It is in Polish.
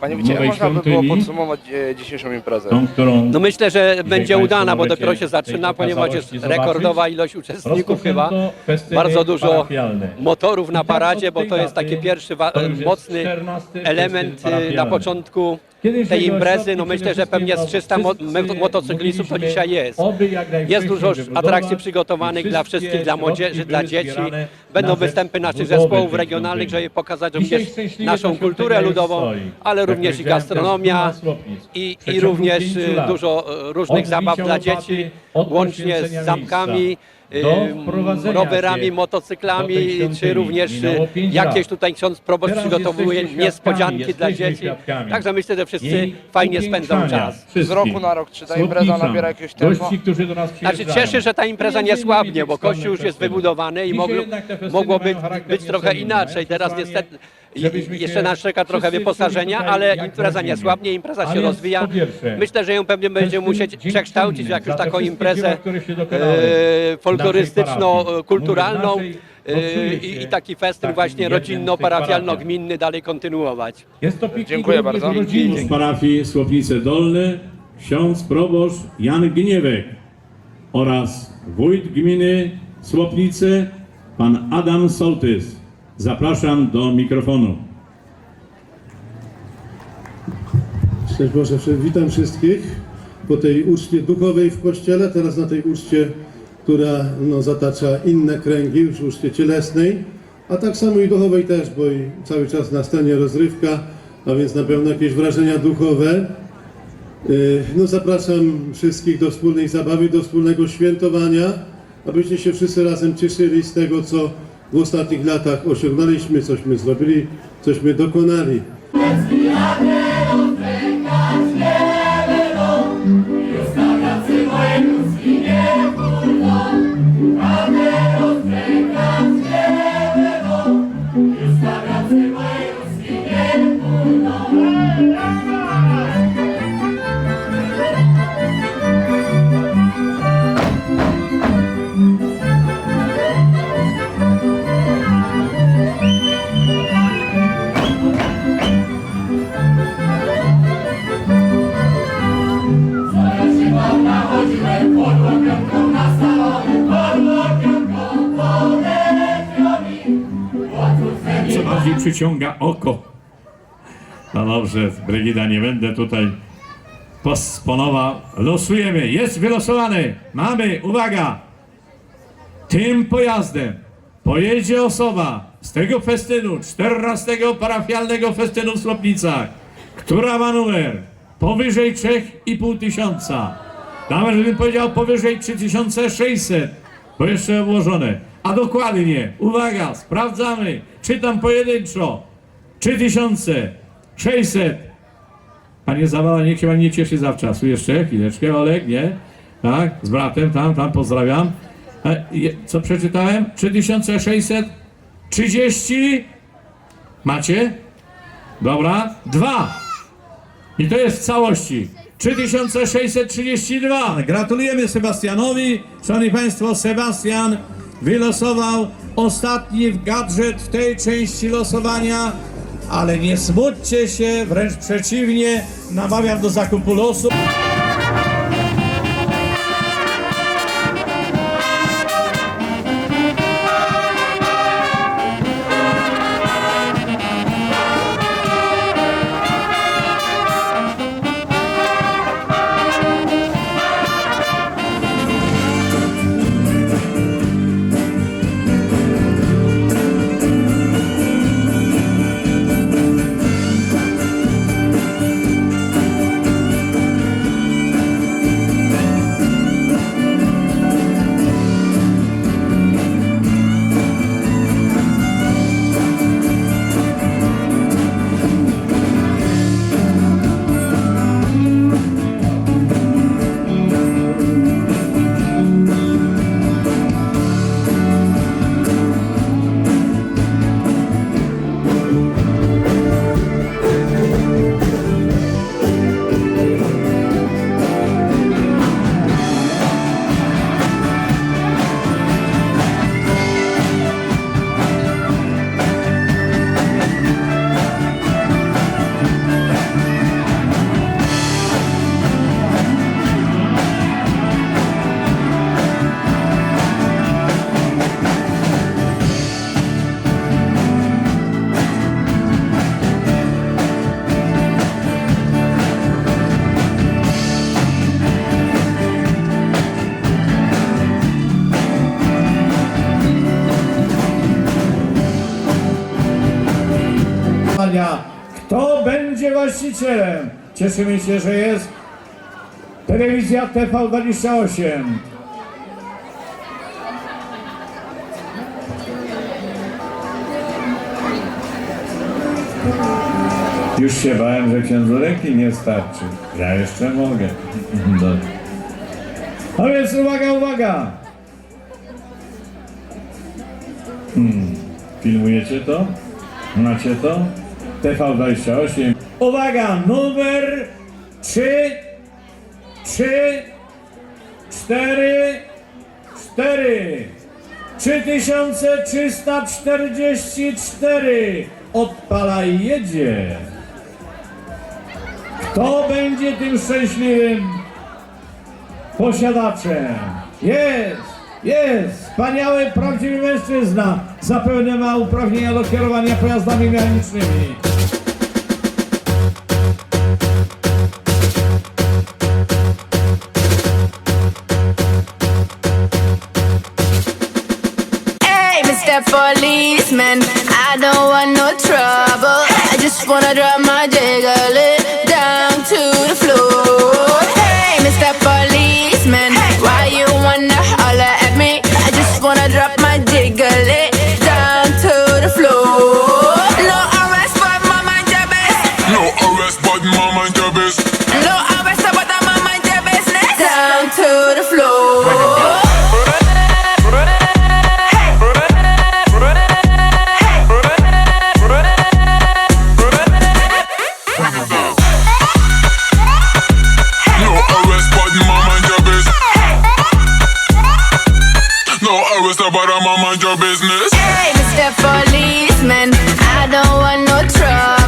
Panie Wicie, jak nowej można by było świątyni, podsumować e, dzisiejszą imprezę? tą, którą No myślę, że będzie państwo udana, bo możecie dopiero się zaczyna, ponieważ jest rekordowa ilość uczestników chyba. rozpoczęto festyny Bardzo dużo parafialne. motorów na tak paradzie, bo to jest taki pierwszy wa- to już jest mocny 14 element festyn y, na parafialny. początku Kiedyś tej jego imprezy. No myślę, że pewnie z wszystkim 300 mo- wszyscy mo- motocyklistów to dzisiaj jest. Jest dużo atrakcji przygotowanych dla wszystkich, dla młodzieży, dla dzieci. Będą występy naszych zespołów regionalnych, żeby pokazać również naszą kulturę ludową, ale Jak również i gastronomia i, i również lat. dużo y, różnych zabaw dla dzieci, łącznie z zamkami, rowerami, się motocyklami, czy również y, jakieś tutaj ksiądz proboszcz Teraz przygotowuje niespodzianki dla dzieci. świadkami Także myślę, że wszyscy jej fajnie spędzą czas. wszystkich. Z roku na rok, czy ta impreza nabiera jakiegoś tempa? Gości, którzy do nas Znaczy cieszę, że ta impreza nie słabnie, bo kościół już jest wybudowany i mogło, mogło być, być trochę inaczej. Teraz niestety jeszcze nas czeka trochę wyposażenia, ale impreza nie słabnie, impreza się rozwija. Myślę, że ją pewnie będziemy musieć przekształcić w jakąś taką imprezę e, folklorystyczno-kulturalną e, i, i taki festyn właśnie rodzinno-parafialno-gminny dalej kontynuować. Jest to piknik Dziękuję bardzo. rodzinny. Z parafii Słopnice Dolne ksiądz proboszcz Jan Gniewek oraz wójt gminy Słopnice pan Adam Sołtys. Zapraszam do mikrofonu. Szczęść Boże, witam wszystkich po tej uczcie duchowej w kościele, teraz na tej uczcie, która no, zatacza inne kręgi, już uczcie cielesnej, a tak samo i duchowej też, bo i cały czas na scenie rozrywka, a więc na pewno jakieś wrażenia duchowe. Yy, No zapraszam wszystkich do wspólnej zabawy, do wspólnego świętowania, abyście się wszyscy razem cieszyli z tego, co w ostatnich latach osiągnęliśmy, cośmy zrobili, cośmy dokonali. Co bardziej przyciąga oko. No dobrze, Brygida, nie będę tutaj posponował. Losujemy, jest wylosowany. Mamy, uwaga, tym pojazdem pojedzie osoba z tego festynu, 14 parafialnego festynu w Słopnicach, która ma numer powyżej 3,5 tysiąca. Nawet żebym powiedział powyżej 3600, bo jeszcze obłożone. A dokładnie, uwaga, sprawdzamy, czytam pojedynczo, 3600. Panie Zawala, niech się pan nie cieszy zawczasu. Jeszcze chwileczkę, Olek, nie? Tak, z bratem, tam, tam, pozdrawiam. Co przeczytałem? 3630. Macie? Dobra. Dwa. I to jest w całości. 3632. Gratulujemy Sebastianowi. Szanowni Państwo, Sebastian wylosował ostatni gadżet w tej części losowania. Ale nie smućcie się, wręcz przeciwnie, namawiam do zakupu losu. Głosowania. Kto będzie właścicielem? Cieszymy się, że jest telewizja TV28. Już się bałem, że księdzu ręki nie starczy. Ja jeszcze mogę. A więc uwaga, uwaga! Hmm. Filmujecie to? Macie to? TV28. Uwaga, numer 3, 3, 4, 4. 3344. Odpala i jedzie. Kto będzie tym szczęśliwym posiadaczem? Jest! Jest! Wspaniały, prawdziwy mężczyzna. Zapewne ma uprawnienia do kierowania pojazdami mechanicznymi. Mr. Policeman, I don't want no trouble. I just wanna drop my jiggle down to the floor. But my mind your business. Hey, Mr. Policeman, I don't want no trouble.